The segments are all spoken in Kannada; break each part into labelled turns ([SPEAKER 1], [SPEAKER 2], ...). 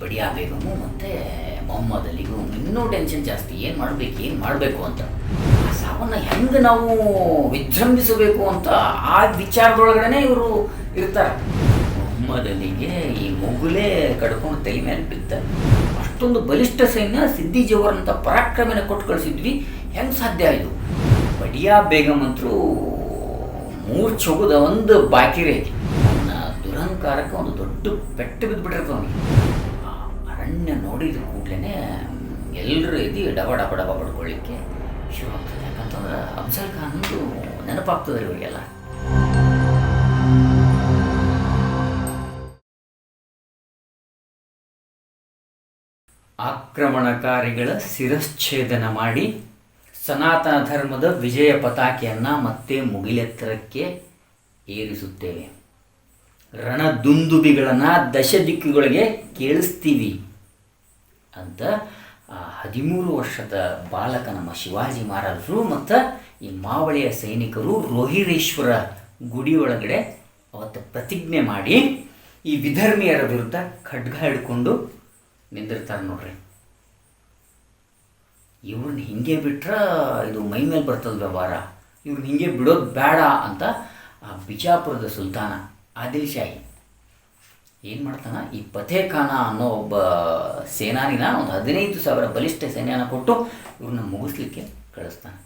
[SPEAKER 1] ಬಡಿಯಾ ಬೇಗಮು ಮತ್ತು ಮೊಹಮ್ಮದ್ ಅಲಿಗೂ ಇನ್ನೂ ಟೆನ್ಷನ್ ಜಾಸ್ತಿ. ಏನು ಮಾಡಬೇಕು ಏನು ಮಾಡಬೇಕು ಅಂತ. ಆ ಸಾವನ್ನು ಹೆಂಗೆ ನಾವು ವಿಜೃಂಭಿಸಬೇಕು ಅಂತ ಆ ವಿಚಾರದೊಳಗಡೆ ಇವರು ಇರ್ತಾರೆ. ಮೊಹಮ್ಮದ್ ಅಲಿಗೆ ಈ ಮುಗುಲೇ ಕಡ್ಕೊಂಡು ತಲೆ ಮೇಲೆ ಬಿತ್ತ ಅಷ್ಟೊಂದು ಬಲಿಷ್ಠ ಸೈನ್ಯ ಸಿದ್ದಿ ಜವರ್ ಅಂತ ಪರಾಕ್ರಮನ ಕೊಟ್ಟು ಕಳಿಸಿದ್ವಿ. ಹೆಂಗೆ ಸಾಧ್ಯ ಆಯಿತು ಬಡಿಯಾ ಬೇಗಮ್ ಅಂತರೂ ಮೂರ್ಛೋಗದ ಒಂದು ಬಾಕಿರೇ ಅವನ ದುರಹಂಕಾರಕ್ಕೆ ಒಂದು ದೊಡ್ಡ ಪೆಟ್ಟು ಬಿದ್ದುಬಿಟ್ಟಿರ್ತವೆ ಅರಣ್ಯ ನೋಡಿದ ಕೂಡಲೇ ಎಲ್ಲರೂ ಇದ್ದು ಡಬ ಡಬ ಡಬ ಶುರು ಆಗ್ತದೆ. ಯಾಕಂತಂದ್ರೆ ಅಫ್ಜಲ್ ಖಾನ್ದು ನೆನಪಾಗ್ತದೆ ಇವರಿಗೆಲ್ಲ. ಆಕ್ರಮಣಕಾರಿಗಳ ಶಿರಶ್ಛೇದನ ಮಾಡಿ ಸನಾತನ ಧರ್ಮದ ವಿಜಯ ಪತಾಕೆಯನ್ನು ಮತ್ತೆ ಮುಗಿಲೆತ್ತರಕ್ಕೆ ಏರಿಸುತ್ತೇವೆ. ರಣದುಂದುಬಿಗಳನ್ನು ದಶ ದಿಕ್ಕುಗಳಿಗೆ ಕೇಳಿಸ್ತೀವಿ. ಅಂತ ಹದಿಮೂರು ವರ್ಷದ ಬಾಲಕ ನಮ್ಮ ಶಿವಾಜಿ ಮಹಾರಾಜರು ಮತ್ತು ಈ ಮಾವಳಿಯ ಸೈನಿಕರು ರೋಹಿರೇಶ್ವರ ಗುಡಿ ಒಳಗಡೆ ಅವತ್ತು ಪ್ರತಿಜ್ಞೆ ಮಾಡಿ ಈ ವಿಧರ್ಮಿಯರ ವಿರುದ್ಧ ಖಡ್ಗ ಹಿಡ್ಕೊಂಡು ನಿಂದಿರ್ತಾರೆ ನೋಡ್ರಿ. ಇವ್ರನ್ನ ಹಿಂಗೆ ಬಿಟ್ರೆ ಇದು ಮೈ ಮೇಲೆ ಬರ್ತದ ವ್ಯವಹಾರ. ಇವ್ರನ್ನ ಹಿಂಗೆ ಬಿಡೋದು ಬೇಡ ಅಂತ ಆ ಬಿಜಾಪುರದ ಸುಲ್ತಾನ ಆದಿಲ್ ಶಾಹಿ ಏನು ಮಾಡ್ತಾನ? ಈ ಪಥೇಖಾನ ಖಾನ ಅನ್ನೋ ಒಬ್ಬ ಸೇನಾನಿನ ಒಂದು ಹದಿನೈದು ಸಾವಿರ ಬಲಿಷ್ಠ ಸೈನ್ಯನ ಕೊಟ್ಟು ಇವ್ರನ್ನ ಮುಗಿಸ್ಲಿಕ್ಕೆ ಕಳಿಸ್ತಾನೆ.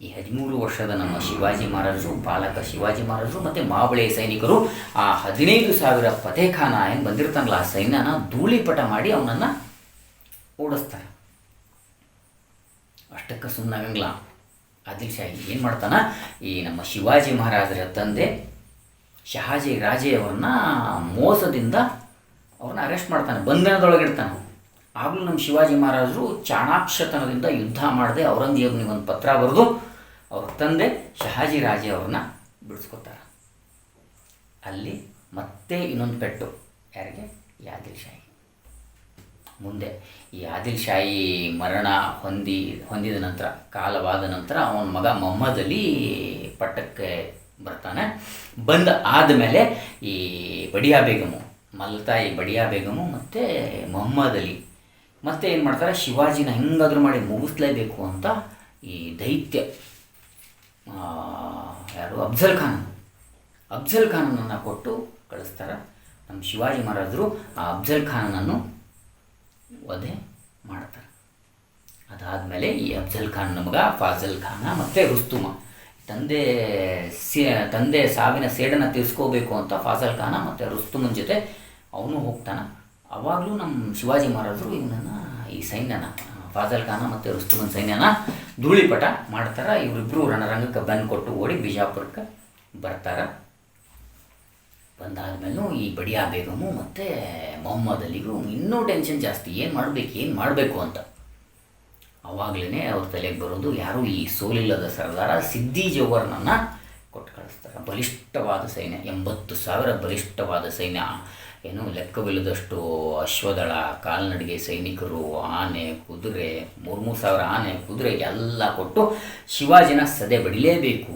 [SPEAKER 1] ಈ ಹದಿಮೂರು ವರ್ಷದ ನಮ್ಮ ಶಿವಾಜಿ ಮಹಾರಾಜರು, ಪಾಲಕ ಶಿವಾಜಿ ಮಹಾರಾಜರು ಮತ್ತು ಮಾವಳೆ ಸೈನಿಕರು ಆ ಹದಿನೈದು ಸಾವಿರ ಪಥೇಖಾನ ಏನು ಬಂದಿರ್ತಾನಲ್ಲ, ಆ ಸೈನ್ಯನ ಧೂಳಿಪಟ ಮಾಡಿ ಅವನನ್ನು ಓಡಿಸ್ತಾರೆ. ಅಷ್ಟಕ್ಕೆ ಸುಮ್ಮನಾಗಂಗಿಲ್ಲ ಆದಿಲ್ ಶಾಹಿ ಏನು ಮಾಡ್ತಾನ? ಈ ನಮ್ಮ ಶಿವಾಜಿ ಮಹಾರಾಜರ ತಂದೆ ಶಹಾಜಿ ರಾಜೆಯವರನ್ನ ಮೋಸದಿಂದ ಅವ್ರನ್ನ ಅರೆಸ್ಟ್ ಮಾಡ್ತಾನೆ. ಬಂಧನದೊಳಗಿಡ್ತಾನೆ ಆಗಲೂ ನಮ್ಮ ಶಿವಾಜಿ ಮಹಾರಾಜರು ಚಾಣಾಕ್ಷತನದಿಂದ ಯುದ್ಧ ಮಾಡದೆ ಔರಂಗಜೇಬನಿಗೆ ಒಂದು ಪತ್ರ ಬರೆದು ಅವ್ರ ತಂದೆ ಶಹಾಜಿ ರಾಜೆ ಅವ್ರನ್ನ ಬಿಡಿಸ್ಕೊತಾರೆ. ಅಲ್ಲಿ ಮತ್ತೆ ಇನ್ನೊಂದು ಪೆಟ್ಟು. ಯಾರಿಗೆ? ಯಾದಿಲ್ ಶಾಹಿ ಮುಂದೆ ಈ ಆದಿಲ್ ಶಾಹಿ ಮರಣ ಹೊಂದಿ, ಹೊಂದಿದ ನಂತರ, ಕಾಲವಾದ ನಂತರ ಅವನ ಮಗ ಮೊಹಮ್ಮದ್ ಅಲಿ ಪಟ್ಟಕ್ಕೆ ಬರ್ತಾನೆ. ಬಂದ ಆದಮೇಲೆ ಈ ಬಡಿಯಾ ಬೇಗಮು, ಮಲ್ತಾಯಿ ಬಡಿಯಾ ಬೇಗಮು ಮತ್ತು ಮೊಹಮ್ಮದ್ ಅಲಿ. ಮತ್ತೆ ಏನು ಮಾಡ್ತಾರೆ? ಶಿವಾಜಿನ ಹೆಂಗಾದರೂ ಮಾಡಿ ಮುಗಿಸ್ಲೇಬೇಕು ಅಂತ ಈ ದೈತ್ಯ ಯಾರು? ಅಫ್ಜಲ್ ಖಾನ್. ಅಫ್ಜಲ್ ಖಾನನನ್ನು ಕೊಟ್ಟು ಕಳಿಸ್ತಾರೆ. ನಮ್ಮ ಶಿವಾಜಿ ಮಹಾರಾಜರು ಆ ಅಫ್ಜಲ್ ಖಾನನನ್ನು ವಧೆ ಮಾಡ್ತಾರೆ. ಅದಾದಮೇಲೆ ಈ ಅಫ್ಜಲ್ ಖಾನ್ ನಮಗ ಫಾಜಲ್ ಖಾನ ಮತ್ತು ರುಸ್ತುಮ. ತಂದೆ ತಂದೆ ಸಾವಿನ ಸೇಡನ್ನು ತೀರಿಸ್ಕೋಬೇಕು ಅಂತ ಫಾಜಲ್ ಖಾನ ಮತ್ತು ರುಸ್ತುಮನ್ ಜೊತೆ ಅವನು ಹೋಗ್ತಾನೆ. ಅವಾಗಲೂ ನಮ್ಮ ಶಿವಾಜಿ ಮಹಾರಾಜರು ಇವನನ್ನು ಈ ಸೈನ್ಯನ ಫಾಜಲ್ ಖಾನ ಮತ್ತು ರುಸ್ತುಮನ್ ಸೈನ್ಯನ ಧೂಳಿಪಟ ಮಾಡ್ತಾರೆ. ಇವರಿಬ್ಬರು ರಣರಂಗಕ್ಕೆ ಬೆನ್ನು ಕೊಟ್ಟು ಓಡಿ ಬಿಜಾಪುರಕ್ಕೆ ಬರ್ತಾರೆ. ಬಂದಾದ್ಮೇಲೂ ಈ ಬಡಿಯಾ ಬೇಗಮು ಮತ್ತು ಮೊಹಮ್ಮದ್ ಅಲಿಗೂ ಇನ್ನೂ ಟೆನ್ಷನ್ ಜಾಸ್ತಿ. ಏನು ಮಾಡಬೇಕು ಏನು ಮಾಡಬೇಕು ಅಂತ. ಅವಾಗಲೇ ಅವ್ರ ತಲೆಗೆ ಬರೋದು. ಯಾರೂ ಈ ಸೋಲಿಲ್ಲದ ಸರ್ದಾರ ಸಿದ್ದಿ ಜೋವರ್ನನ್ನು ಕೊಟ್ಟು ಕಳಿಸ್ತಾರೆ. ಬಲಿಷ್ಠವಾದ ಸೈನ್ಯ, ಎಂಬತ್ತು ಸಾವಿರ ಬಲಿಷ್ಠವಾದ ಸೈನ್ಯ. ಏನು ಲೆಕ್ಕವಿಲ್ಲದಷ್ಟು ಅಶ್ವದಳ, ಕಾಲ್ನಡಿಗೆ ಸೈನಿಕರು, ಆನೆ, ಕುದುರೆ ಮೂರು ಮೂರು ಸಾವಿರ ಆನೆ, ಕುದುರೆ ಎಲ್ಲ ಕೊಟ್ಟು ಶಿವಾಜಿನ ಸದೆ ಬಡಿಲೇಬೇಕು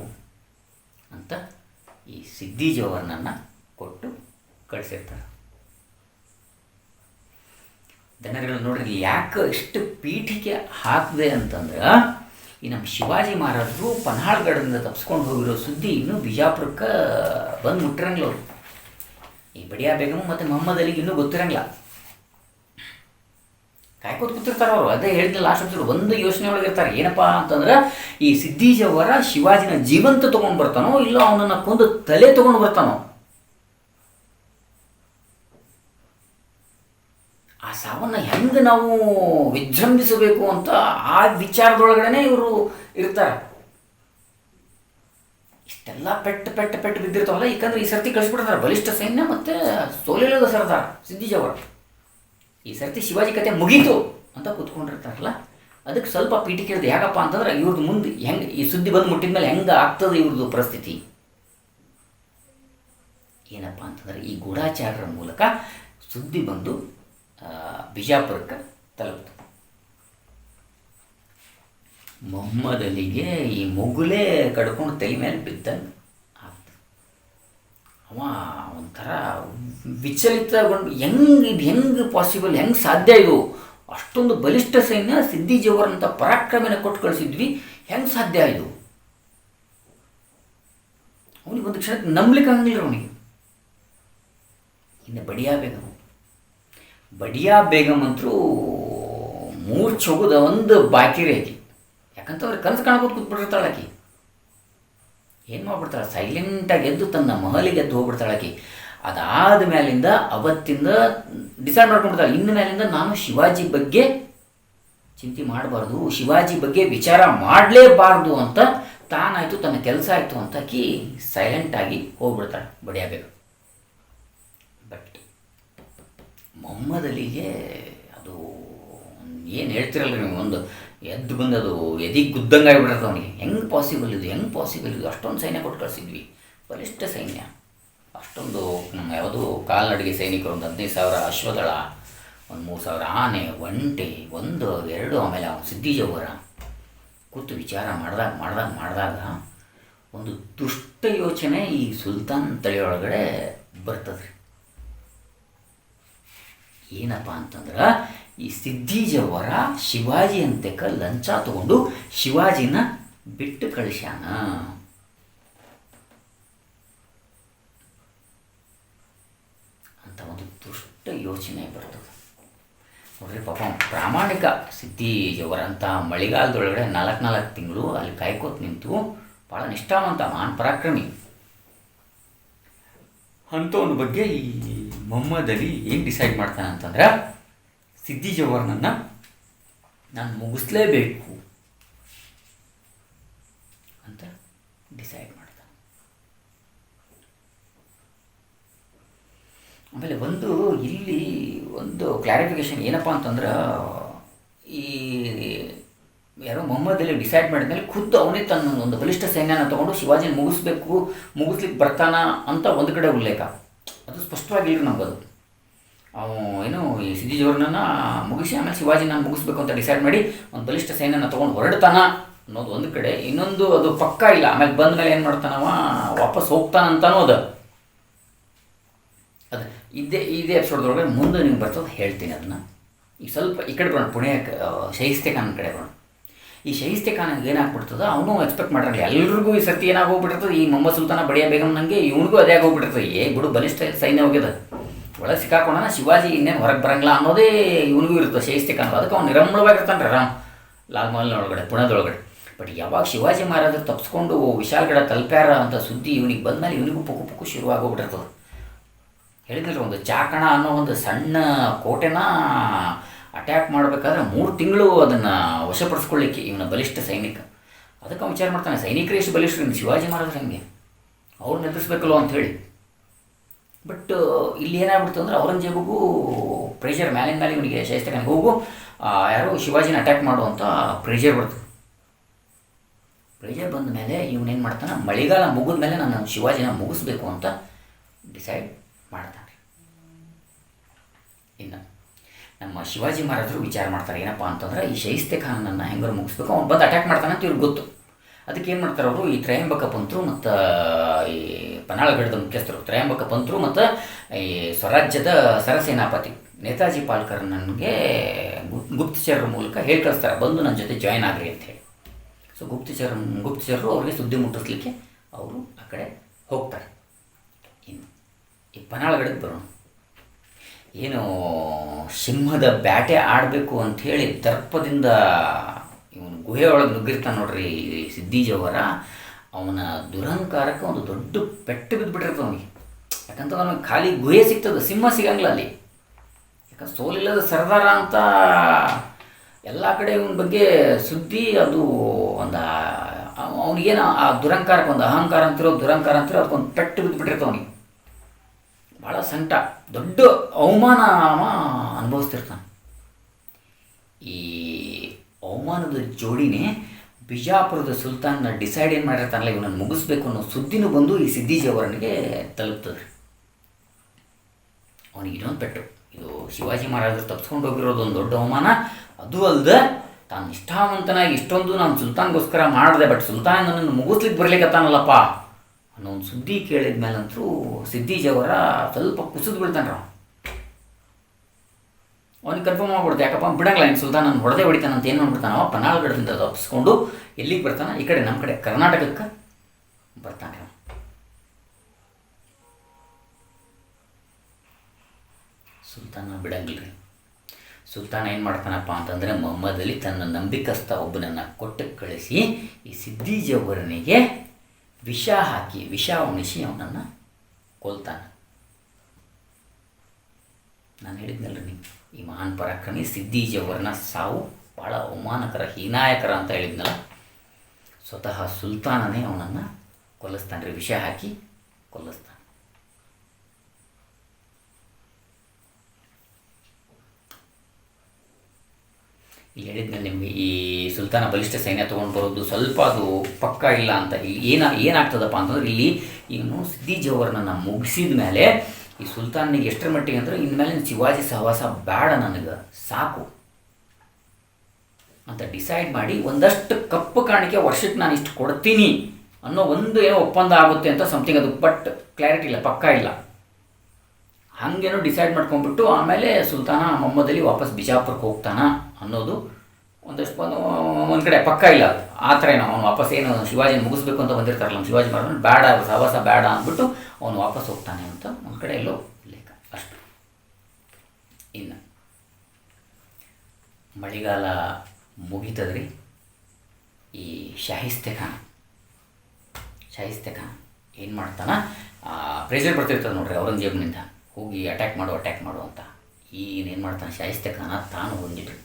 [SPEAKER 1] ಅಂತ ಈ ಸಿದ್ದಿ ಜೋವರ್ನನ್ನು ಕೊಟ್ಟು ಕಳಿಸಿರ್ತಾರೆ. ದನಗಳು ನೋಡ್ರಿ, ಯಾಕೆ ಇಷ್ಟು ಪೀಠಿಕೆ ಹಾಕಿದೆ ಅಂತಂದ್ರೆ, ಈ ನಮ್ಮ ಶಿವಾಜಿ ಮಹಾರಾಜರು ಪನ್ಹಾಳ್ಗಡದಿಂದ ತಪ್ಸ್ಕೊಂಡು ಹೋಗಿರೋ ಸುದ್ದಿ ಇನ್ನೂ ಬಿಜಾಪುರಕ್ಕೆ ಬಂದು ಮುಟ್ಟಿರಂಗಿಲ್ಲ ಅವರು. ಈ ಬಡಿಯಾ ಬೇಗಮ್ ಮತ್ತು ಮೊಹಮ್ಮದ್ ಅಲಿಗೆ ಇನ್ನೂ ಗೊತ್ತಿರಂಗಿಲ್ಲ. ಕಾಯ್ಕೋತ್ ಕೂತಿರ್ತಾರೆ ಅವರು, ಅದೇ ಹೇಳಿದ್ನ ಲಾಸ್ಟ್ ಎಪಿಸೋಡ್ ಒಂದು ಯೋಚನೆ ಒಳಗೆ ಇರ್ತಾರೆ, ಏನಪ್ಪ ಅಂತಂದ್ರೆ, ಈ ಸಿದ್ದೀಜವರ ಶಿವಾಜಿನ ಜೀವಂತ ತೊಗೊಂಡು ಬರ್ತಾನೋ, ಇಲ್ಲ ಅವನನ್ನು ಕೊಂದು ತಲೆ ತೊಗೊಂಡು ಬರ್ತಾನೋ? ಆ ಸಾವನ್ನು ಹೆಂಗೆ ನಾವು ವಿಜೃಂಭಿಸಬೇಕು ಅಂತ ಆ ವಿಚಾರದೊಳಗಡೆ ಇವರು ಇರ್ತಾರೆ. ಇಷ್ಟೆಲ್ಲ ಪೆಟ್ಟು ಪೆಟ್ಟು ಪೆಟ್ಟು ಬಿದ್ದಿರ್ತಾವಲ್ಲ ಯಾಕಂದ್ರೆ ಈ ಸರ್ತಿ ಕಳಿಸ್ಬಿಡ್ತಾರೆ. ಬಲಿಷ್ಠ ಸೈನ್ಯ ಮತ್ತು ಸೋಲಿಲ್ಲದ ಸರದಾರ ಸಿದ್ದಿಜವರ ಈ ಸರ್ತಿ ಶಿವಾಜಿ ಕತೆ ಮುಗೀತು ಅಂತ ಕೂತ್ಕೊಂಡಿರ್ತಾರಲ್ಲ, ಅದಕ್ಕೆ ಸ್ವಲ್ಪ ಪೀಠಿಕೆ ಇರೋದು ಯಾಕಪ್ಪ ಅಂತಂದ್ರೆ ಇವ್ರದ್ದು ಮುಂದೆ ಹೆಂಗೆ ಈ ಸುದ್ದಿ ಬಂದು ಮುಟ್ಟಿದ ಮೇಲೆ ಹೆಂಗೆ ಆಗ್ತದೆ ಇವ್ರದ್ದು ಪರಿಸ್ಥಿತಿ? ಏನಪ್ಪ ಅಂತಂದ್ರೆ, ಈ ಗೂಢಾಚಾರರ ಮೂಲಕ ಸುದ್ದಿ ಬಂದು ಬಿಜಾಪುರಕ್ಕೆ ತಲುಪಿತು. ಮೊಹಮ್ಮದ್ ಅಲಿಗೆ ಈ ಮುಗುಲೇ ಕಡ್ಕೊಂಡು ತಲೆ ಮೇಲೆ ಬಿದ್ದಂಗೆ ಆಗ್ತದೆ ಅವ ಒಂಥರ ವಿಚಲಿತಗೊಂಡು ಹೆಂಗೆ ಇದು ಹೆಂಗೆ ಪಾಸಿಬಲ್ ಹೆಂಗೆ ಸಾಧ್ಯ ಇದು? ಅಷ್ಟೊಂದು ಬಲಿಷ್ಠ ಸೈನ್ಯ ಸಿದ್ದಿ ಪರಾಕ್ರಮೇನ ಪರಾಕ್ರಮನ ಕೊಟ್ಟು ಕಳಿಸಿದ್ವಿ, ಹೆಂಗೆ ಸಾಧ್ಯ ಇದು? ಅವನಿಗೆ ಒಂದು ಕ್ಷಣಕ್ಕೆ ನಂಬ್ಲಿಕ್ಕೆ ಆಗಂಗಿಲ್ಲ ಅವನಿಗೆ. ಇನ್ನು ಬಡಿಯಾ ಬೇಗಂ ಬಡಿಯಾ ಬೇಗಂ ಅಂತರೂ ಮೂರ್ಛೋಗದ ಒಂದು ಬಾಕಿ ಯಾಕಂತ ಅವ್ರಿಗೆ ಕನಸು ಕಾಣ್ಬೋದು ಕೂತ್ಬಿಟ್ಟಿರ್ತಾಳೆ ಆಕಿ. ಏನು ಮಾಡ್ಬಿಡ್ತಾಳೆ? ಸೈಲೆಂಟಾಗಿ ಎದ್ದು ತನ್ನ ಮಹಲಿಗೆ ಎದ್ದು ಹೋಗ್ಬಿಡ್ತಾಳೆ ಆಕಿ. ಅದಾದ ಮೇಲಿಂದ ಅವತ್ತಿಂದ ಡಿಸೈಡ್ ಮಾಡ್ಕೊಂಡ್ಬಿಡ್ತಾಳೆ. ಇನ್ನ ಮೇಲಿಂದ ನಾನು ಶಿವಾಜಿ ಬಗ್ಗೆ ಚಿಂತೆ ಮಾಡಬಾರ್ದು. ಶಿವಾಜಿ ಬಗ್ಗೆ ವಿಚಾರ ಮಾಡಲೇಬಾರ್ದು ಅಂತ ತಾನಾಯಿತು, ತನ್ನ ಕೆಲಸ ಆಯಿತು ಅಂತ ಆಕಿ ಸೈಲೆಂಟಾಗಿ ಹೋಗ್ಬಿಡ್ತಾಳೆ ಬಡಿಯಬೇಕು ಬಟ್ ಮೊಹಮ್ಮದಲಿಗೆ ಅದು ಏನು ಹೇಳ್ತಿರಲ್ಲ ನೀವು ಒಂದು ಎದ್ದು ಬಂದದು ಎದಿಗೆ ಗುದ್ದಂಗೆ ಆಗಿಬಿಡ್ತದೆ ಅವನಿಗೆ. ಹೆಂಗೆ ಪಾಸಿಬಲ್ ಇದು? ಹೆಂಗೆ ಪಾಸಿಬಲ್ ಇದು? ಅಷ್ಟೊಂದು ಸೈನ್ಯ ಕೊಟ್ಟು ಕಳಿಸಿದ್ವಿ. ಬಲಿಷ್ಠ ಸೈನ್ಯ. ಅಷ್ಟೊಂದು ನಮ್ಮ ಯಾವುದು ಕಾಲ್ನಡಿಗೆ ಸೈನಿಕರು ಒಂದು ಹದಿನೈದು ಸಾವಿರ ಅಶ್ವದಳ, ಒಂದು ಮೂರು ಸಾವಿರ ಆನೆ, ಒಂಟೆ, ಒಂದು, ಎರಡು, ಆಮೇಲೆ ಅವನು ಸಿದ್ದಿಜವರ ಕೂತು ವಿಚಾರ ಮಾಡಿದಾಗ ಮಾಡಿದಾಗ ಮಾಡಿದಾಗ ಒಂದು ದುಷ್ಟ ಯೋಚನೆ ಈ ಸುಲ್ತಾನ್ ತಲೆಯೊಳಗಡೆ ಬರ್ತದೆ ಏನಪ್ಪ ಅಂತಂದ್ರೆ, ಈ ಸಿದ್ದೀಜವರ ಶಿವಾಜಿ ಅಂತಕ ಲಂಚ ತಗೊಂಡು ಶಿವಾಜಿನ ಬಿಟ್ಟು ಕಳಿಸ್ಯಾನ. ಅಂತ ಒಂದು ದುಷ್ಟ ಯೋಚನೆ ಬರ್ತದೆ. ನೋಡ್ರಿ ಪಾಪ ಪ್ರಾಮಾಣಿಕ ಅಂತ ಮಳೆಗಾಲದೊಳಗಡೆ ನಾಲ್ಕು ನಾಲ್ಕು ತಿಂಗಳು ಅಲ್ಲಿ ಕಾಯ್ಕೋತ ನಿಂತು ಭಾಳ ನಿಷ್ಠಾವಂತ ಮಾನ್ ಪರಾಕ್ರಮಿ. ಅಂಥವನ ಬಗ್ಗೆ ಈ ಮೊಹಮ್ಮದ್ ಅಲಿ ಏನು ಡಿಸೈಡ್ ಮಾಡ್ತಾನೆ ಅಂತಂದ್ರೆ ಸಿದ್ದಿ ಜವರ್ನನ್ನು ನಾನು ಮುಗಿಸ್ಲೇಬೇಕು ಅಂತ ಡಿಸೈಡ್ ಮಾಡ್ತಾನೆ. ಆಮೇಲೆ ಒಂದು ಇಲ್ಲಿ ಒಂದು ಕ್ಲಾರಿಫಿಕೇಶನ್ ಏನಪ್ಪ ಅಂತಂದ್ರೆ, ಈ ಯಾರೋ ಮೊಹಮ್ಮದ್ ಅಲಿ ಡಿಸೈಡ್ ಮಾಡಿದ್ಮೇಲೆ ಖುದ್ದು ಅವನೇ ತನ್ನ ಒಂದು ಬಲಿಷ್ಠ ಸೈನ್ಯನ ತಗೊಂಡು ಶಿವಾಜಿನ ಮುಗಿಸ್ಬೇಕು ಮುಗಿಸ್ಲಿಕ್ಕೆ ಬರ್ತಾನ ಅಂತ ಒಂದು ಕಡೆ ಉಲ್ಲೇಖ. ಅದು ಸ್ಪಷ್ಟವಾಗಿ ಇಲ್ಲ ನಂಬೋದು ಅವನು ಏನು ಈ ಸಿದ್ಧಿಜವ್ರನ್ನ ಮುಗಿಸಿ ಆಮೇಲೆ ಶಿವಾಜಿನ ಮುಗಿಸ್ಬೇಕು ಅಂತ ಡಿಸೈಡ್ ಮಾಡಿ ಒಂದು ಬಲಿಷ್ಠ ಸೈನ್ಯನ ತೊಗೊಂಡು ಹೊರಡ್ತಾನ ಅನ್ನೋದು ಒಂದು ಕಡೆ. ಇನ್ನೊಂದು ಅದು ಪಕ್ಕ ಇಲ್ಲ. ಆಮೇಲೆ ಬಂದ ಮೇಲೆ ಏನು ಮಾಡ್ತಾನವ? ವಾಪಸ್ ಹೋಗ್ತಾನಂತನೂ ಅದು. ಅದು. ಇದೇ ಇದೇ ಎಪಿಸೋಡ್ದೊಳಗೆ ಮುಂದೆ ನಿಮ್ಗೆ ಬರ್ತದೆ ಹೇಳ್ತೀನಿ ಅದನ್ನ ಈಗ ಸ್ವಲ್ಪ ಈ ಕಡೆ ಬರೋಣ. ಪುಣೆ ಶೈಸ್ತೆ ಕಾನ್ ಕಡೆ ಬರೋಣ. ಈ ಶೈಸ್ತೆ ಖಾನಿಗೆ ಏನಾಗ್ಬಿಡ್ತದೋ ಅವನು ಎಕ್ಸ್ಪೆಕ್ಟ್ ಮಾಡಿರಲ್ಲ ಎಲ್ರಿಗೂ ಈ ಸರ್ತಿ ಏನಾಗೋಗ್ಬಿಟ್ಟಿರ್ತದೆ? ಈ ಮೊಹಮ್ಮದ್ ಸುಲ್ತಾನ ಬಡಿಯ ಬೇಗಂ ನನಗೆ ಇವನಿಗೂ ಅದೇ ಆಗೋಗ್ಬಿಟ್ಟಿರ್ತದೆ. ಏ ಬಿಡು, ಬಲಿಷ್ಠ ಸೈನ್ಯ ಹೋಗ್ಯದ. ಒಳಗೆ ಸಿಕ್ಕಾಕೊಂಡ ಶಿವಾಜಿ ಇನ್ನೇನು ಹೊರಗೆ ಬರಂಗಿಲ್ಲ ಅನ್ನೋದೇ ಇವನಿಗೂ ಇರುತ್ತೆ ಶೈಸ್ತೆ ಖಾನ್ ಅದಕ್ಕೆ ಅವ್ನು ನಿರಂಬಳವಾಗಿರ್ತಾನೆ ರೀ ರಾಮ್ ಲಾಲ್ ಮಹಲ್ನ ಒಳಗಡೆ. ಪುಣದೊಳಗಡೆ ಬಟ್ ಯಾವಾಗ ಶಿವಾಜಿ ಮಹಾರಾಜರು ತಪ್ಪಿಸ್ಕೊಂಡು ವಿಶಾಲ್ಗಡ ತಲುಪ್ಯಾರ ಅಂತ ಸುದ್ದಿ ಇವನಿಗೆ ಬಂದಮೇಲೆ ಇವನಿಗೂ ಪುಕ್ಕು ಪುಕ್ಕು ಶುರುವಾಗೋಗ್ಬಿಟ್ಟಿರ್ತದೆ. ಹೇಳಿದ್ನಲ್ಲ ಒಂದು ಚಾಕಣ ಅನ್ನೋ ಒಂದು ಸಣ್ಣ ಕೋಟೆನ ಅಟ್ಯಾಕ್ ಮಾಡಬೇಕಾದ್ರೆ ಮೂರು ತಿಂಗಳು ಅದನ್ನು ವಶಪಡಿಸ್ಕೊಳ್ಳಿಕ್ಕೆ ಇವನ ಬಲಿಷ್ಠ ಸೈನಿಕ. ಅದಕ್ಕೆ ವಿಚಾರ ಮಾಡ್ತಾನೆ, ಸೈನಿಕರೇ ಎಷ್ಟು ಬಲಿಷ್ಠರು ಇನ್ನು ಶಿವಾಜಿ ಮಹಾರಾಜರು ಹೆಂಗೆ? ಅವ್ರು ಅಂತ ಅಂಥೇಳಿ ಬಟ್ ಇಲ್ಲಿ ಏನಾಗ್ಬಿಡ್ತು ಅಂದರೆ ಔರಂಗಜೇಬಿಗೂ ಪ್ರೆಷರ್ ಮ್ಯಾಲಿನ ಮೇಲೆ ಇವನಿಗೆ ಶಾಸ್ತ್ರಕನಿಗೆ ಹೋಗು ಯಾರೋ ಶಿವಾಜಿನ ಅಟ್ಯಾಕ್ ಮಾಡುವಂಥ ಪ್ರೆಷರ್ ಬರ್ತದೆ. ಪ್ರೆಷರ್ ಬಂದ ಮೇಲೆ ಇವನೇನು ಮಾಡ್ತಾನೆ, ಮಳೆಗಾಲ ಮುಗಿದ ಮೇಲೆ ನಾನು ಶಿವಾಜಿನ ಮುಗಿಸ್ಬೇಕು ಅಂತ ಡಿಸೈಡ್ ಮಾಡ್ತಾನೆ. ಇನ್ನು. ನಮ್ಮ ಶಿವಾಜಿ ಮಹಾರಾಜರು ವಿಚಾರ ಮಾಡ್ತಾರೆ, ಏನಪ್ಪ ಅಂತಂದ್ರೆ ಈ ಶೈಸ್ತೆ ಖಾನನನ್ನು ಹೆಂಗಾರು ಮುಗಿಸ್ಬೇಕು? ಅವ್ನು ಬಂದು ಅಟ್ಯಾಕ್ ಮಾಡ್ತಾನೆ ಅಂತ ಇವ್ರಿಗೆ ಗೊತ್ತು. ಅದಕ್ಕೆ ಏನು ಮಾಡ್ತಾರೆ ಅವರು, ಈ ತ್ರಯಂಬಕ ಪಂತರು ಮತ್ತು, ಈ ಪನಾಳಗಢದ ಮುಖ್ಯಸ್ಥರು, ತ್ರಯಂಬಕ ಪಂತರು ಮತ್ತು ಈ ಸ್ವರಾಜ್ಯದ ಸರಸೇನಾಪತಿ ನೇತಾಜಿ ಪಾಲ್ಕರ್ ನನಗೆ ಗುಪ್ತಚರರ ಮೂಲಕ ಹೇಳಿ ಕಳಿಸ್ತಾರೆ, ಬಂದು ನನ್ನ ಜೊತೆ ಜಾಯ್ನ್ ಆಗ್ರಿ ಅಂತ ಹೇಳಿ. ಸೊ ಗುಪ್ತಚರ, ಗುಪ್ತಚರರು ಅವ್ರಿಗೆ ಸುದ್ದಿ ಮುಟ್ಟಿಸ್ಲಿಕ್ಕೆ ಅವರು ಆ ಕಡೆ ಹೋಗ್ತಾರೆ. ಇನ್ನು ಈ ಪನಾಳಗಡಕ್ಕೆ ಬರೋಣ. ಏನು ಸಿಂಹದ ಬ್ಯಾಟೆ ಆಡಬೇಕು ಅಂಥೇಳಿ ದರ್ಪದಿಂದ ಇವನು ಗುಹೆಯೊಳಗೆ ನುಗ್ಗಿರ್ತಾನೆ ನೋಡ್ರಿ ಈ ಸಿದ್ಧಿಜವರ ಅವನ ದುರಹಂಕಾರಕ್ಕೆ ಒಂದು ದೊಡ್ಡ ಪೆಟ್ಟು ಬಿದ್ದುಬಿಟ್ಟಿರ್ತದೆ ಅವನಿಗೆ. ಯಾಕಂತಂದ್ರೆ ಅವನಿಗೆ ಖಾಲಿ ಗುಹೆ ಸಿಗ್ತದೆ, ಸಿಂಹ ಸಿಗಂಗಿಲ್ಲ ಅಲ್ಲಿ. ಯಾಕಂದ್ರೆ ಸೋಲಿಲ್ಲದ ಸರ್ದಾರ ಅಂತ ಎಲ್ಲ ಕಡೆ ಇವನ ಬಗ್ಗೆ ಸುದ್ದಿ ಅದು ಒಂದು, ಅವನಿಗೇನು ಆ ದುರಂಕಾರಕ್ಕೆ ಒಂದು ಅಹಂಕಾರ ಅಂತಿರೋ ದುರಂಕಾರ ಅಂತಿರೋ ಅದಕ್ಕೊಂದು ಪೆಟ್ಟು ಬಿದ್ದುಬಿಟ್ಟಿರ್ತವೆ ಅವನಿಗೆ. ಭಾಳ ಸಂಕಟ. ದೊಡ್ಡ ಅವಮಾನ ಅವ ಅನುಭವಿಸ್ತಿರ್ತಾನೆ. ಈ ಅವಮಾನದ ಜೋಡಿನೇ ಬಿಜಾಪುರದ ಸುಲ್ತಾನ್ನ ಡಿಸೈಡ್ ಏನು ಮಾಡಿರ್ತಾನಲ್ಲ ಇವನನ್ನು ಮುಗಿಸ್ಬೇಕು ಅನ್ನೋ ಸುದ್ದಿನೂ ಬಂದು ಈ ಸಿದ್ಧಿಜವರನಿಗೆ ತಲುಪ್ತದೆ. ಅವನಿಗೆ ಇನ್ನೊಂದು ಪೆಟ್ಟು. ಇದು ಶಿವಾಜಿ ಮಹಾರಾಜರು ತಪ್ಪಿಸ್ಕೊಂಡು ಹೋಗಿರೋದು ಒಂದು ದೊಡ್ಡ ಅವಮಾನ. ಅದು ಅಲ್ಲದೆ ತಾನು ನಿಷ್ಠಾವಂತನಾಗಿ ಇಷ್ಟೊಂದು ನಾನು ಸುಲ್ತಾನ್ಗೋಸ್ಕರ ಮಾಡಿದೆ ಬಟ್ ಸುಲ್ತಾನ್ ನನ್ನನ್ನು ಮುಗಿಸ್ಲಿಕ್ಕೆ ಬರ್ಲಿಕ್ಕತ್ತಾನಲ್ಲಪ್ಪ ಅನ್ನೋ ಒಂದು ಸುದ್ದಿ ಕೇಳಿದ ಮೇಲಂತರೂ ಸಿದ್ದೀಜವರ ಸ್ವಲ್ಪ ಕುಸಿದು ಅವ ಅವ್ನಿಗೆ ಕನ್ಫರ್ಮ್ ಆಗ್ಬಿಡುತ್ತೆ. ಯಾಕಪ್ಪ ಬಿಡಂಗಿಲ್ಲ, ಇನ್ನು ಸುಲ್ತಾನ್ ನಾನು ಹೊಡೆದೇ ಹೊಡಿತಾನೆ ಅಂತ ಏನು ಮಾಡ್ಬಿಡ್ತಾನೆ ಅವ ಪನಾಳ್ಗಡದಿಂದ ತಪ್ಪಿಸ್ಕೊಂಡು ಎಲ್ಲಿಗೆ ಬರ್ತಾನೆ, ಈ ಕಡೆ ನಮ್ಮ ಕಡೆ ಕರ್ನಾಟಕಕ್ಕೆ ಬರ್ತಾನೆ ಸುಲ್ತಾನ ಬಿಡಂಗಿಲ್ಲ ರೀ. ಸುಲ್ತಾನ ಏನು ಮಾಡ್ತಾನಪ್ಪ ಅಂತಂದರೆ ಮೊಹಮ್ಮದ್ ಅಲಿ ತನ್ನ ನಂಬಿಕಸ್ಥ ಒಬ್ಬನನ್ನು ಕೊಟ್ಟು ಕಳಿಸಿ ಈ ಸಿದ್ದಿಜವರನಿಗೆ ವಿಷ ಹಾಕಿ, ವಿಷ ಉಣಿಸಿ ಅವನನ್ನು ಕೊಲ್ತಾನೆ. ನಾನು ಹೇಳಿದ್ನಲ್ಲ ಈ ಮಹಾನ್ ಪರಾಕ್ರಮಿ ಸಿದ್ದಿಜವರನ ಸಾವು ಭಾಳ ಅವಮಾನಕರ, ಹೀನಾಯಕರ ಅಂತ ಹೇಳಿದ್ನಲ್ಲ? ಸ್ವತಃ ಸುಲ್ತಾನನೇ ಅವನನ್ನು ಕೊಲ್ಲಿಸ್ತಾನೆ ರೀ ವಿಷ ಹಾಕಿ ಕೊಲ್ಲಿಸ್ತಾನೆ. ಇಲ್ಲಿ ಹೇಳಿದ್ನಲ್ಲಿ ನಿಮಗೆ, ಈ ಸುಲ್ತಾನ ಬಲಿಷ್ಠ ಸೈನ್ಯ ತೊಗೊಂಡು ಬರೋದು ಸ್ವಲ್ಪ ಅದು ಪಕ್ಕ ಇಲ್ಲ ಅಂತ. ಇಲ್ಲಿ ಏನ, ಏನಾಗ್ತದಪ್ಪ ಅಂತಂದ್ರೆ ಇಲ್ಲಿ ಇವನು ಸಿದ್ದಿಜವರನ್ನ ಮುಗಿಸಿದ ಮೇಲೆ ಈ ಸುಲ್ತಾನಿಗೆ ಎಷ್ಟರ ಮಟ್ಟಿಗೆ ಅಂದ್ರೆ ಇನ್ಮೇಲೆ ಶಿವಾಜಿ ಸಹವಾಸ ಬೇಡ ನನಗೆ, ಸಾಕು ಅಂತ ಡಿಸೈಡ್ ಮಾಡಿ ಒಂದಷ್ಟು ಕಪ್ಪು ಕಾಣಿಕೆ ವರ್ಷಕ್ಕೆ ನಾನು ಇಷ್ಟು ಕೊಡ್ತೀನಿ ಅನ್ನೋ ಒಂದು ಏನೋ ಒಪ್ಪಂದ ಆಗುತ್ತೆ ಅಂತ ಸಮಥಿಂಗ್ ಅದು ಬಟ್ ಕ್ಲಾರಿಟಿ ಇಲ್ಲ, ಪಕ್ಕ ಇಲ್ಲ. ಹಾಗೇನೋ ಡಿಸೈಡ್ ಮಾಡ್ಕೊಂಡ್ಬಿಟ್ಟು ಆಮೇಲೆ ಸುಲ್ತಾನ ಮೊಹಮ್ಮದ್ ಅಲಿ ವಾಪಸ್ ಬಿಜಾಪುರಕ್ಕೆ ಹೋಗ್ತಾನ ಅನ್ನೋದು ಒಂದಷ್ಟು ಒಂದು ಒಂದು ಕಡೆ ಪಕ್ಕ ಇಲ್ಲ ಅದು. ಆ ಥರ ಏನೋ ಅವನು ವಾಪಸ್ ಏನು ಶಿವಾಜಿ ಮುಗಿಸ್ಬೇಕು ಅಂತ ಬಂದಿರ್ತಾರಲ್ಲ ಶಿವಾಜಿ ಮಹಾರಾಜ್ ಬೇಡ ಸಹವಾಸ ಬೇಡ ಅಂದ್ಬಿಟ್ಟು ಅವನು ವಾಪಸ್ ಹೋಗ್ತಾನೆ ಅಂತ ಒಂದು ಕಡೆ ಎಲ್ಲೋ ಲೇಖ ಅಷ್ಟು. ಇನ್ನು. ಮಳೆಗಾಲ ಮುಗೀತದ್ರಿ. ಈ ಶಾಹಿಸ್ತೆ ಖಾನ್. ಶಾಹಿಸ್ತೆ ಖಾನ್ ಏನು ಮಾಡ್ತಾನ? ಪ್ರೆಷರ್ ಬರ್ತಿರ್ತದೆ ನೋಡ್ರಿ, ಔರಂಗಜೇಬ್ನಿಂದ. ಹೋಗಿ ಅಟ್ಯಾಕ್ ಮಾಡು ಅಟ್ಯಾಕ್ ಮಾಡು ಅಂತ. ಈಗೇನು ಮಾಡ್ತಾನೆ ಶಾಯಿಸ್ತೆ ಖಾನ ತಾನು ಹೊಂದಿದ್ರು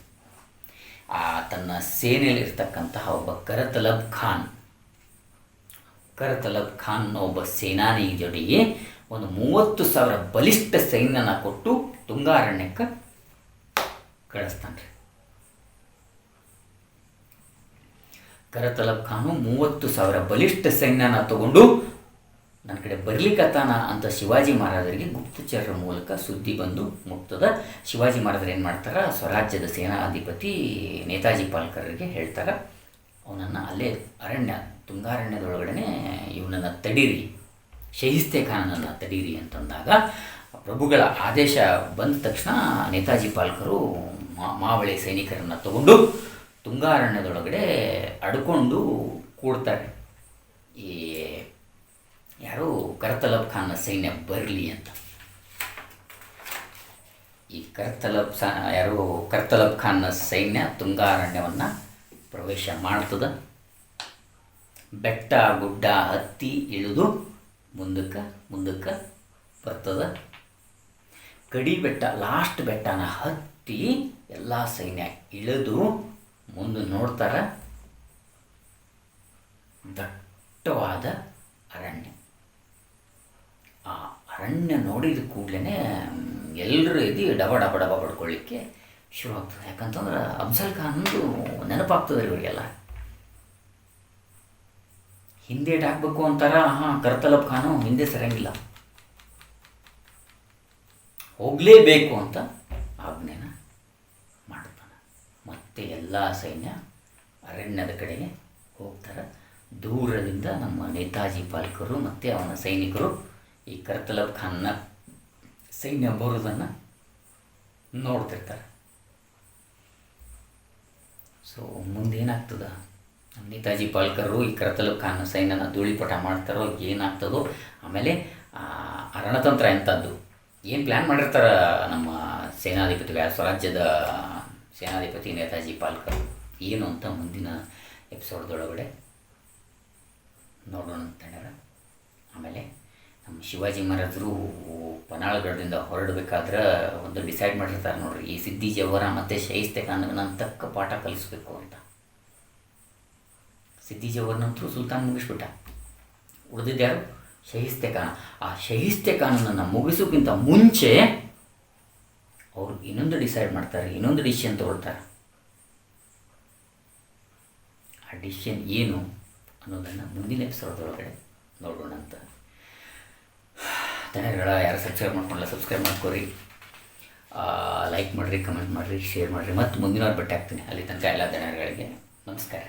[SPEAKER 1] ಆ ತನ್ನ ಸೇನೆಯಲ್ಲಿ ಇರ್ತಕ್ಕಂತಹ ಒಬ್ಬ ಕರತಲಬ್ ಖಾನ್. ಕರತಲಬ್ ಖಾನ್ ಒಬ್ಬ ಸೇನಾನಿ ಜೊತೆಗೆ ಒಂದು ಮೂವತ್ತು ಸಾವಿರ ಬಲಿಷ್ಠ ಸೈನ್ಯನ ಕೊಟ್ಟು ತುಂಗಾರಣ್ಯಕ್ಕೆ ಕಳಿಸ್ತಾನೆ ಕರತಲಬ್ ಖಾನು ಮೂವತ್ತು ಸಾವಿರ ಬಲಿಷ್ಠ ಸೈನ್ಯನ ತಗೊಂಡು ನನ್ನ ಕಡೆ ಬರ್ಲಿಕ್ಕತ್ತಾನ ಅಂತ ಶಿವಾಜಿ ಮಹಾರಾಜರಿಗೆ ಗುಪ್ತಚರರ ಮೂಲಕ ಸುದ್ದಿ ಬಂದು ಮುಟ್ತದ ಶಿವಾಜಿ ಮಹಾರಾಜರು ಏನು ಮಾಡ್ತಾರೆ? ಸ್ವರಾಜ್ಯದ ಸೇನಾಧಿಪತಿ ನೇತಾಜಿ ಪಾಲ್ಕರ್ಗೆ ಹೇಳ್ತಾರೆ, ಅವನನ್ನು ಅಲ್ಲೇ ಅರಣ್ಯ ತುಂಗಾರಣ್ಯದೊಳಗಡೆ ಇವನನ್ನು ತಡೀರಿ. ಶಹಿಸ್ತೆ ಖಾನನನ್ನು ತಡೀರಿ ಅಂತಂದಾಗ ಪ್ರಭುಗಳ ಆದೇಶ ಬಂದ ತಕ್ಷಣ ನೇತಾಜಿ ಪಾಲ್ಕರು ಮಾವಳಿ ಸೈನಿಕರನ್ನು ತಗೊಂಡು ತುಂಗಾರಣ್ಯದೊಳಗಡೆ ಅಡ್ಕೊಂಡು ಕೂಡ್ತಾರೆ. ಈ ಯಾರು ಕರ್ತಲಬ್ ಖಾನ್ನ ಸೈನ್ಯ ಬರಲಿ ಅಂತ. ಈ ಕರ್ತಲಬ್ ಯಾರು ಕರ್ತಲಬ್ ಖಾನ್ನ ಸೈನ್ಯ ತುಂಗಾರಣ್ಯವನ್ನು ಪ್ರವೇಶ ಮಾಡ್ತದ. ಬೆಟ್ಟ, ಗುಡ್ಡ, ಹತ್ತಿ ಇಳಿದು ಮುಂದಕ್ಕೆ ಮುಂದಕ್ಕೆ ಬರ್ತದ. ಕಡಿ ಬೆಟ್ಟ ಲಾಸ್ಟ್ ಬೆಟ್ಟನ ಹತ್ತಿ ಎಲ್ಲ ಸೈನ್ಯ ಇಳಿದು ಮುಂದೆ ನೋಡ್ತಾರ. ದಟ್ಟವಾದ ಅರಣ್ಯ ಅರಣ್ಯ ನೋಡಿದ ಕೂಡಲೇ ಎಲ್ಲರೂ ಎದ್ದು ಡಬ ಡಬ ಡಬ ಬಡ್ಕೊಳ್ಳಿಕ್ಕೆ ಶುರು ಆಗ್ತದೆ. ಯಾಕಂತಂದ್ರೆ ಅಫ್ಜಲ್ ಖಾನ್ದು ನೆನಪಾಗ್ತದೆ ಇವರಿಗೆಲ್ಲ ಹಿಂದೆ ಹಾಕ್ಬೇಕು ಅಂತಾರ ಹಾಂ ಕರ್ತಲಬ್ ಖಾನು ಹಿಂದೆ ಸರಂಗಿಲ್ಲ. ಹೋಗಲೇಬೇಕು ಅಂತ ಆಜ್ಞೆನ ಮಾಡ್ತಾನೆ ಮತ್ತೆ ಎಲ್ಲ ಸೈನ್ಯ ಅರಣ್ಯದ ಕಡೆಗೆ ಹೋಗ್ತಾರೆ. ದೂರದಿಂದ ನಮ್ಮ ನೇತಾಜಿ ಪಾಲಕರು ಮತ್ತು ಅವನ ಸೈನಿಕರು ಈ ಕರ್ತಲಬ್ ಖಾನ್ನ ಸೈನ್ಯ ಬರೋದನ್ನು ನೋಡ್ತಿರ್ತಾರೆ. ಸೊ ಮುಂದೇನಾಗ್ತದ? ನೇತಾಜಿ ಪಾಲ್ಕರು ಈ ಕರ್ತಲಬ್ ಖಾನ್ ಸೈನ್ಯನ ಧೂಳಿಪಟ ಮಾಡ್ತಾರೋ ಏನಾಗ್ತದೋ, ಆಮೇಲೆ ಅರಣತಂತ್ರ ಎಂಥದ್ದು ಏನು ಪ್ಲ್ಯಾನ್ ಮಾಡಿರ್ತಾರ ನಮ್ಮ ಸೇನಾಧಿಪತಿಗಳ ಸ್ವರಾಜ್ಯದ ಸೇನಾಧಿಪತಿ ನೇತಾಜಿ ಪಾಲ್ಕರ್ ಏನು ಅಂತ ಮುಂದಿನ ಎಪಿಸೋಡ್ದೊಳಗಡೆ ನೋಡೋಣ ಅಂತ ಹೇಳ್ಯಾರ. ಆಮೇಲೆ ನಮ್ಮ ಶಿವಾಜಿ ಮಹಾರಾಜರು ಪನಾಳಗಡದಿಂದ ಹೊರಡಬೇಕಾದ್ರೆ ಒಂದು ಡಿಸೈಡ್ ಮಾಡಿರ್ತಾರೆ ನೋಡ್ರಿ. ಈ ಸಿದ್ದಿ ಜವರ ಮತ್ತು ಶೈಸ್ತೆ ಖಾನ್ಗೆ ನಾನು ತಕ್ಕ ಪಾಠ ಕಲಿಸ್ಬೇಕು ಅಂತ. ಸಿದ್ದಿ ಜವರ್ನಂತರೂ ಸುಲ್ತಾನ್ ಮುಗಿಸ್ಬಿಟ್ಟ. ಉಳಿದಿದ್ದ್ಯಾರು ಶಹಿಸ್ತೆ ಖಾನ್ ಆ ಶಹಿಸ್ತೆ ಮುಗಿಸೋಕ್ಕಿಂತ ಮುಂಚೆ ಅವರು ಇನ್ನೊಂದು ಡಿಸೈಡ್ ಮಾಡ್ತಾರೆ, ಇನ್ನೊಂದು ಡಿಸಿಷನ್ ತಗೊಳ್ತಾರೆ. ಆ ಡಿಸಿಷನ್ ಏನು ಅನ್ನೋದನ್ನು ಮುಂದಿನ ಎಪಿಸೋಡ್ದೊಳಗಡೆ ನೋಡೋಣ ಅಂತ ಧನ್ಯವಾದಗಳ ಯಾರು ಸಬ್ಸ್ಕ್ರೈಬ್ ಮಾಡ್ಕೊಳ್ಳಲ್ಲ ಸಬ್ಸ್ಕ್ರೈಬ್ ಮಾಡ್ಕೊರಿ. ಲೈಕ್ ಮಾಡಿರಿ ಕಮೆಂಟ್ ಮಾಡಿರಿ ಶೇರ್ ಮಾಡಿರಿ. ಮತ್ತು ಮುಂದಿನವ್ರು ಭೇಟಿ ಆಗ್ತೀನಿ. ಅಲ್ಲಿ ತನಕ ಎಲ್ಲ ದನಗಳಿಗೆ ನಮಸ್ಕಾರ.